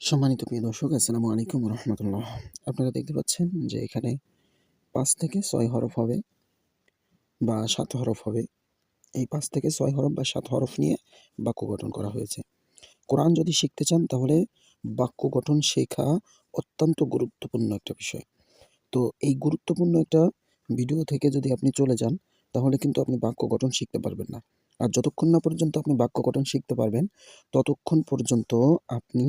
সম্মানিত প্রিয় দর্শক, আসসালামু আলাইকুম রহমতুল্লাহ। আপনারা দেখতে পাচ্ছেন যে এখানে পাঁচ থেকে ছয় হরফ হবে বা সাত হরফ হবে। এই পাঁচ থেকে ছয় হরফ বা সাত হরফ নিয়ে বাক্য গঠন করা হয়েছে। কোরআন যদি শিখতে চান, তাহলে বাক্য গঠন শেখা অত্যন্ত গুরুত্বপূর্ণ একটা বিষয়। তো এই গুরুত্বপূর্ণ একটা ভিডিও থেকে যদি আপনি চলে যান, তাহলে কিন্তু আপনি বাক্য গঠন শিখতে পারবেন না। আর যতক্ষণ না পর্যন্ত আপনি বাক্য গঠন শিখতে পারবেন, ততক্ষণ পর্যন্ত আপনি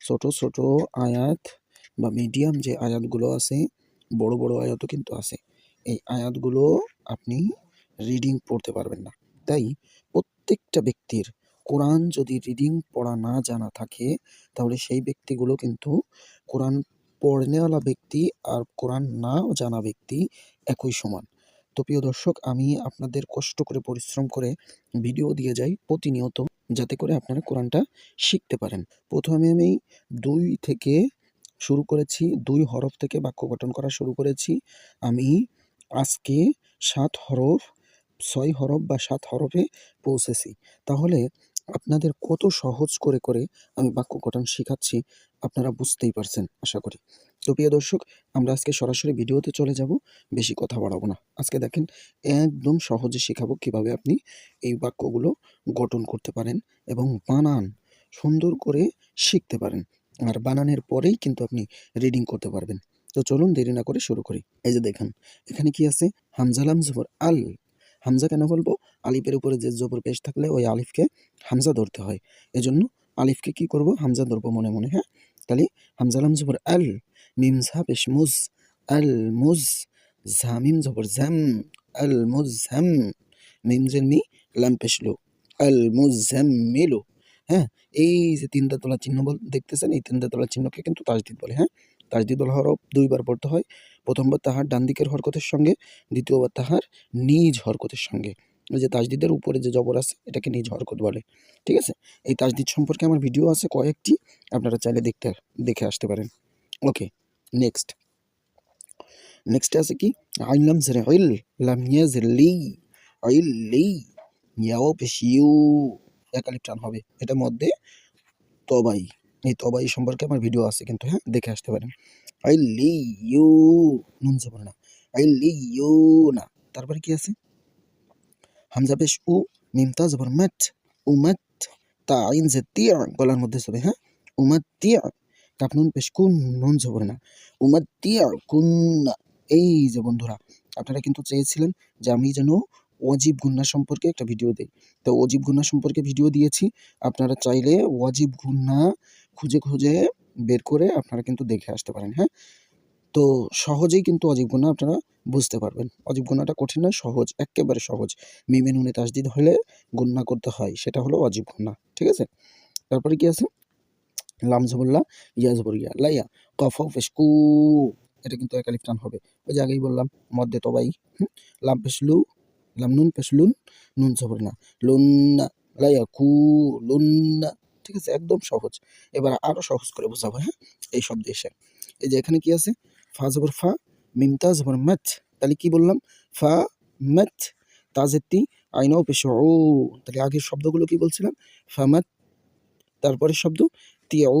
ছোট ছোট আয়াত বা মিডিয়াম যে আয়াতগুলো আছে, বড় বড় আয়াতও কিন্তু আছে। এই আয়াতগুলো আপনি রিডিং পড়তে পারবেন না। তাই প্রত্যেকটা ব্যক্তির কোরআন যদি রিডিং পড়া না জানা থাকে, তাহলে সেই ব্যক্তিগুলো কিন্তু কোরআন পড়নেওয়ালা ব্যক্তি আর কোরআন না জানা ব্যক্তি একই সমান। তো প্রিয় দর্শক, আমি আপনাদের কষ্ট করে পরিশ্রম করে ভিডিও দিয়ে যাই প্রতিনিয়ত। যাতে করে আপনারা কোরআনটা শিখতে পারেন। প্রথমে আমি দুই থেকে শুরু করেছি, দুই হরফ থেকে বাক্য গঠন করা শুরু করেছি। আমি আজকে সাত হরফ, ছয় হরফ বা সাত হরফে পৌঁছেছি। তাহলে আপনাদের কত সহজ করে করে আমি বাক্য গঠন শেখাচ্ছি, আপনারা বুঝতেই পারছেন, আশা করি। তো প্রিয় দর্শক, আমরা আজকে সরাসরি ভিডিওতে চলে যাব। বেশি কথা বাড়াবো না। আজকে দেখেন, একদম সহজে শেখাবো কীভাবে আপনি এই বাক্যগুলো গঠন করতে পারেন এবং বানান, সুন্দর করে শিখতে পারেন। আর বানানের পরেই কিন্তু আপনি রিডিং করতে পারবেন। তো চলুন দেরি না করে শুরু করি। এই যে দেখেন, এখানে কি আছে? হামজালাম জবর আল। হামজা কেন বলব? আলিফের উপরে যে জবর পেশ থাকলে ওই আলিফকে হামজা ধরতে হয়। এজন্য আলিফকে কি করব? হামজা ধরবো মনে মনে হ্যাঁ? তাহলে হামজালাম জবর আল মিম ঝা পেশ মুজ আল মুজ ঝামিম জবর ঝাম আল মুজ ঝাম মিম জেন মি লাম পেশ লো আল মুজ ঝাম মিলো হ্যাঁ এই যে তিনটা তোলা চিহ্ন বল, দেখতেছেন? এই তিনটা তোলা চিহ্নকে কিন্তু তাজদিদ বলে হ্যাঁ? তাজদিদ হরফ দুইবার পড়তে হয়। প্রথমবার তাহার ডান দিকের হরকতের সঙ্গে, দ্বিতীয়বার তাহার নিজ হরকতের সঙ্গে। যে তাজদিদের উপরে যে জবর আছে, এটাকে নিজ হরকত বলে, ঠিক আছে? এই তাজদিদ সম্পর্কে আমার ভিডিও আছে কয়েকটি, আপনারা চাইলে দেখতে, দেখে আসতে পারেন। ওকে নেক্সট নেক্সট আছে কি? আইলাম জেরে অইল লাম ইয়াজলি অইল লি, ইয়াও পেশ ইউ একালিপ টান হবে। এটার মধ্যে তবাই। এই তবাই সম্পর্কে আমার ভিডিও আছে কিন্তু হ্যাঁ? দেখে আসতে পারেন। আই লি, ইউ। নুন জবর না। আই লি, ইউ। না। তারপরে কি আছে? হামজা পেশ উ মিমতা জবর মাট উমাত তা আইন যে গলার মধ্যে সবে হ্যাঁ? উমাত তিয়া কাপ নুন পেশ কুন নুন জবর না। উমাত তিয়া কুন এই যে বন্ধুরা, আপনারা কিন্তু চেয়েছিলেন যে আমি যেন ওয়াজিব গুন্না সম্পর্কে একটা ভিডিও দিই। তো ওয়াজিব গুন্না সম্পর্কে ভিডিও দিয়েছি, আপনারা চাইলে ওয়াজিব গুন্না খুঁজে খুঁজে বের করে আপনারা কিন্তু দেখে আসতে পারেন হ্যাঁ? তো সহজেই কিন্তু অজীব গুণা আপনারা বুঝতে পারবেন। অজীব গুণাটা কঠিন নয় সহজ একেবারে সহজ। মিমে নুনে তাসদিদ হলে গুন্না করতে হয়, সেটা হলো অজীব গুণা ঠিক আছে? তারপরে কি আছে? লাম জবল্লা ইয়া জবর ইয়া, লাইয়া, কফ ফেসকু। এটা কিন্তু একালিফ টান হবে। ওই যে আগেই বললাম মধ্যে তবাই লাম পেশলু লাম নুন পেশলুন নুন জবর না। লুন্না লাইয়া কু লুন্না ঠিক আছে? একদম সহজ। এবার আরও সহজ করে বোঝাবো হ্যাঁ? এই শব্দ এসে। এই যে এখানে কি আছে? ফা জবর ফা মিমতা জবর ম্যাথ তাহলে কি বললাম? ফা ম্যাথ তাজেত্তি আইনাও পেশ ও তাহলে আগের শব্দগুলো কি বলছিলাম? ফা ফামাত তারপরের শব্দ তিয়াউ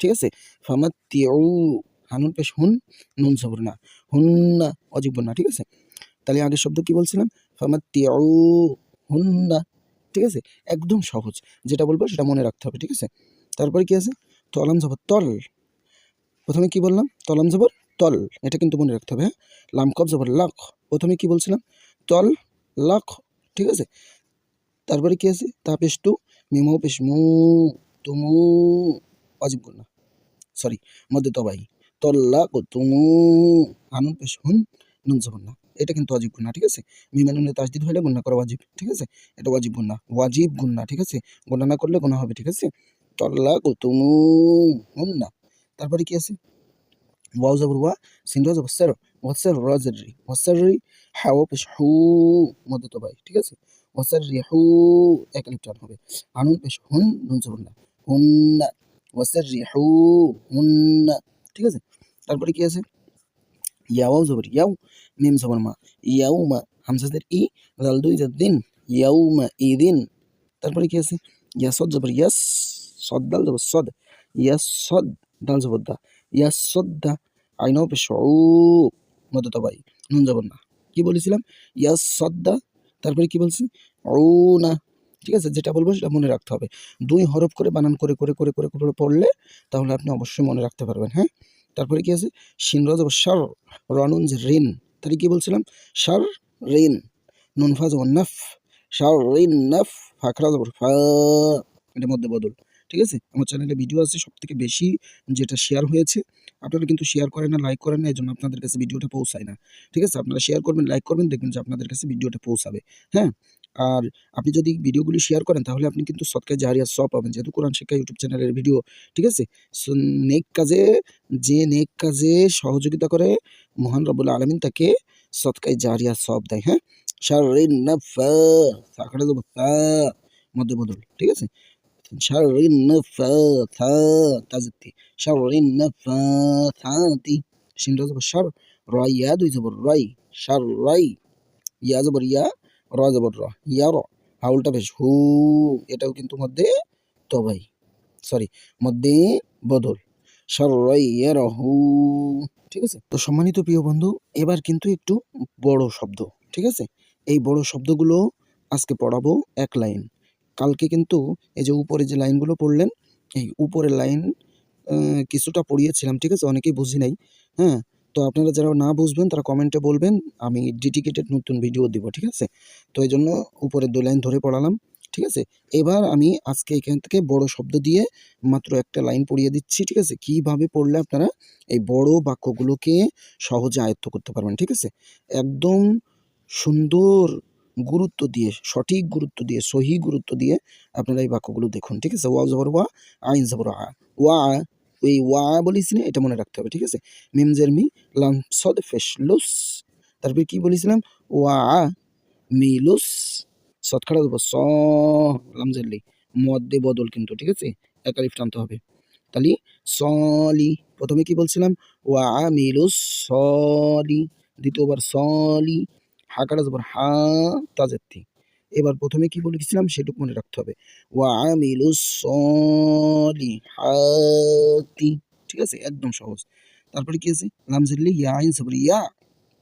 ঠিক আছে? ফামাত তিয়াউ হানুন পেশ হুন, নুন জবর না। হুন না অজীব না, ঠিক আছে? তাহলে আগের শব্দ কি বলছিলাম? ফামাত তিয়াউ হুন না, ঠিক আছে? একদম সহজ। যেটা বলব সেটা মনে রাখতে হবে, ঠিক আছে? তারপরে কি আছে? তলাম জবর, তল। প্রথমে কি বললাম? তলাম জবর, তল। এটা কিন্তু মনে রাখতে হবে হ্যাঁ? লামকব জবর, লাখ। প্রথমে কি বলছিলাম? তল, লাখ, ঠিক আছে? তারপরে কি আছে? তা পেশ টু মিমাও পেশ মু। তুমু অজীব না সরি মধ্যে তবাই তল্লাক তুমু আনুন পেশ হুন নুন না এটা কিন্তু অজীব গুন্না ঠিক আছে? মিমানুনে তাজদিদ হলে গুন্না করা ওয়াজিব, ঠিক আছে? এটা ওয়াজিব গুন্না ওয়াজিব গুন্না ঠিক আছে? গুন্না না করলে গুণা হবে, ঠিক আছে? তল্লাক তুমু হুন্না তারপরে কি আছে? ওয়াও জবর ওয়া, সিন্ধু জবর, সের, ওয়াসার রাজরি ওয়াসারি হাও পেশ হু মধ্যে তো ভাই ঠিক আছে? ওয়াসারি হু এক লিপ হবে। আনুন পেশ হুন নুন জবর না হুন্না ওয়াসারি হু হুন্না। ঠিক আছে? তারপরে কি আছে? ইয়াও জবর ইয়াও মিম জবর মা ইয়াও মা হামজাদের ই, লাল দুই দিন ইয়াও মা ইদিন। তারপরে কি আছে? ইয়াসদ জবর, ইয়াস সদ্দাল জবর, সদ, ইয়াসদ দাল জবদ্দা ইয়াসদ্দা আইন পেশ উ মধ্য তবাই নুন জবর না। কি বলেছিলাম? ইয়াসদ্দা তারপরে কি বলছি? ও না ঠিক আছে? যেটা বলব সেটা মনে রাখতে হবে। দুই হরফ করে বানান করে করে করে করে করে পড়লে তাহলে আপনি অবশ্যই মনে রাখতে পারবেন হ্যাঁ? তারপরে কি আছে? সিনরাজ সার রনুন যে রিন, তাহলে কি বলছিলাম? সার রিন নুনফা যাব নাফ সার রিন নাফ যাব ফা, এটার মধ্যে বদল, ঠিক আছে? আমার চ্যানেলে ভিডিও আছে সব থেকে বেশি যেটা শেয়ার হয়েছে, আপনারা কিন্তু শেয়ার করেন না, লাইক করেন না এই জন্য আপনাদের কাছে ভিডিওটা পৌঁছায় না, ঠিক আছে? আপনারা শেয়ার করবেন, লাইক করবেন, দেখবেন যে আপনাদের কাছে ভিডিওটা পৌঁছাবে হ্যাঁ? আর আপনি যদি ভিডিওগুলি শেয়ার করেন, তাহলে আপনি কিন্তু সৎকায় জারিয়া সব পাবেন। যেহেতু কোরআন শিক্ষা ইউটিউব চ্যানেলের ভিডিও ঠিক আছে? নেক কাজে, যে নেক কাজে সহযোগিতা করে, মহান রব্বুল আলমিন তাকে সৎকায় জারিয়া সব দেয় হ্যাঁ? ঠিক আছে? যাব রয়, ইয়া, দুই যাব রয় ইয়া যাবর ইয়া র। র ইয়া র হাউলটা বেশ। হু, এটাও কিন্তু মধ্যে তবাই। সরি, মধ্যে বদল। হু। ঠিক আছে? তো সম্মানিত প্রিয় বন্ধু, এবার কিন্তু একটু বড় শব্দ। ঠিক আছে? এই বড় শব্দগুলো আজকে পড়াবো এক লাইন। কালকে কিন্তু এই যে উপরে যে লাইনগুলো পড়লেন, এই উপরের লাইন কিছুটা পড়িয়েছিলাম, ঠিক আছে? অনেকেই বুঝি নাই। হ্যাঁ? তো আপনারা যারা না বুঝবেন, তারা কমেন্টে বলবেন, আমি ডেডিকেটেড নতুন ভিডিও দিব, ঠিক আছে? তো এই জন্য উপরে দু লাইন ধরে পড়ালাম, ঠিক আছে? এবার আমি আজকে এখান থেকে বড় শব্দ দিয়ে মাত্র একটা লাইন পড়িয়ে দিচ্ছি, ঠিক আছে? কীভাবে পড়লে আপনারা এই বড় বাক্যগুলোকে সহজে আয়ত্ত করতে পারবেন, ঠিক আছে? একদম সুন্দর গুরুত্ব দিয়ে, সঠিক গুরুত্ব দিয়ে, সহি গুরুত্ব দিয়ে আপনারা এই বাক্যগুলো দেখুন, ঠিক আছে? ওয়া জবর ওয়া, আইন জবর ওয়া এই ওয়া বলিস না, এটা মনে রাখতে হবে, ঠিক আছে? মিমজের মি, লাম সদ ফেস লুস। তারপরে কি বলেছিলাম? ওয়া মিলুস সৎখাড়া দেবো স লামজের লি। মধ্যে বদল কিন্তু, ঠিক আছে? একালিফ টানতে হবে। তাহলে সলি প্রথমে কি বলছিলাম? ওয়া মিলুস সলি দ্বিতীয়বার সলি হাকারা জবর হা তাজেত্তি এবার প্রথমে কি বলেছিলাম সেটুকু মনে রাখতে হবে। ওয়া ঠিক আছে? একদম সহজ। তারপরে কি আছে? লামজের লি ইয়া আইন ইয়া!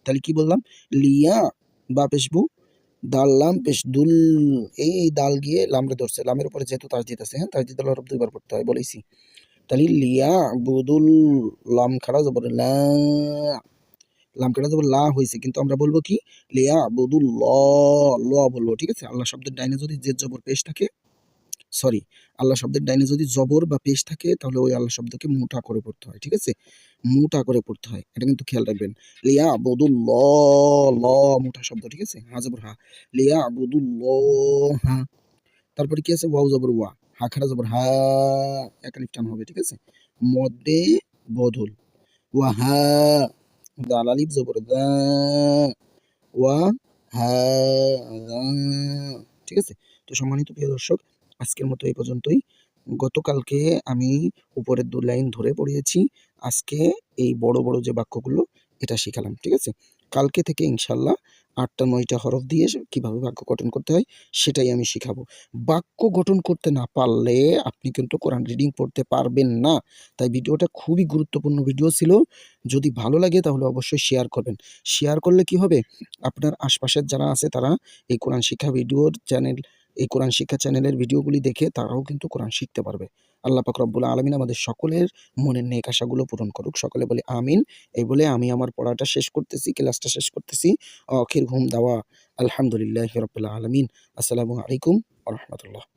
তাহলে কি বললাম? লিয়া, বা পেশবু দাল, লাম, পেশ দুল। এই এই দাল গিয়ে লামরে ধরছে। লামের উপরে যেহেতু তাজদিদ আছে হ্যাঁ? তাজদিদ আল্লাহ রব দুইবার পড়তে হয় বলেছি তাহলে লিয়া, বুদুল, লাম খাড়া, জবর লা লাম কাটা জবর লা হয়েছে কিন্তু আমরা বলব কি? লিয়া বুদুল ল ল বলব, ঠিক আছে? আল্লাহ শব্দের ডাইনে যদি জেদ জবর পেশ থাকে সরি আল্লাহ শব্দের ডাইনে যদি জবর বা পেশ থাকে, তাহলে ওই আল্লাহ শব্দকে মোটা করে পড়তে হয়, ঠিক আছে? মোটা করে পড়তে হয়, এটা কিন্তু খেয়াল রাখবেন। লিয়া বদুল ল ল মোটা শব্দ, ঠিক আছে? হা জবর হা। লিয়া বদুল ল হা। তারপরে কি আছে? ওয়াও জবর ওয়া। হা খাড়া জবর হা একালিফ টান হবে, ঠিক আছে? মদে বদল। ওয়া হা দাল আলিফ জবর দা, ওয়া দা। ঠিক আছে? তো সম্মানিত প্রিয় দর্শক, আজকের মতো এই পর্যন্তই। গতকালকে আমি উপরের দু লাইন ধরে পড়িয়েছি। আজকে এই বড় বড় যে বাক্যগুলো, এটা শিখালাম, ঠিক আছে? কালকে থেকে ইনশাল্লাহ আটটা, নয়টা হরফ দিয়ে কীভাবে বাক্য গঠন করতে হয়, সেটাই আমি শিখাবো। বাক্য গঠন করতে না পারলে আপনি কিন্তু কোরআন রিডিং পড়তে পারবেন না। তাই ভিডিওটা খুবই গুরুত্বপূর্ণ ভিডিও ছিল। যদি ভালো লাগে তাহলে অবশ্যই শেয়ার করবেন। শেয়ার করলে কি হবে? আপনার আশপাশের যারা আছে তারা এই কোরআন শিক্ষা ভিডিওর চ্যানেল এই কোরআন শিক্ষা চ্যানেলের ভিডিওগুলি দেখে তারাও কিন্তু কোরআন শিখতে পারবে। আল্লাহ পাক রব্বুল আলমিন আমাদের সকলের মনের নেক আশাগুলো পূরণ করুক। সকলে বলে আমিন। এই বলে আমি আমার পড়াটা শেষ করতেছি, ক্লাসটা শেষ করতেছি। অখির ঘুম দাওয়া আলহামদুলিল্লাহ রবিল্লা আলমিন। আসসালামু আলাইকুম রহমতুল্লাহ।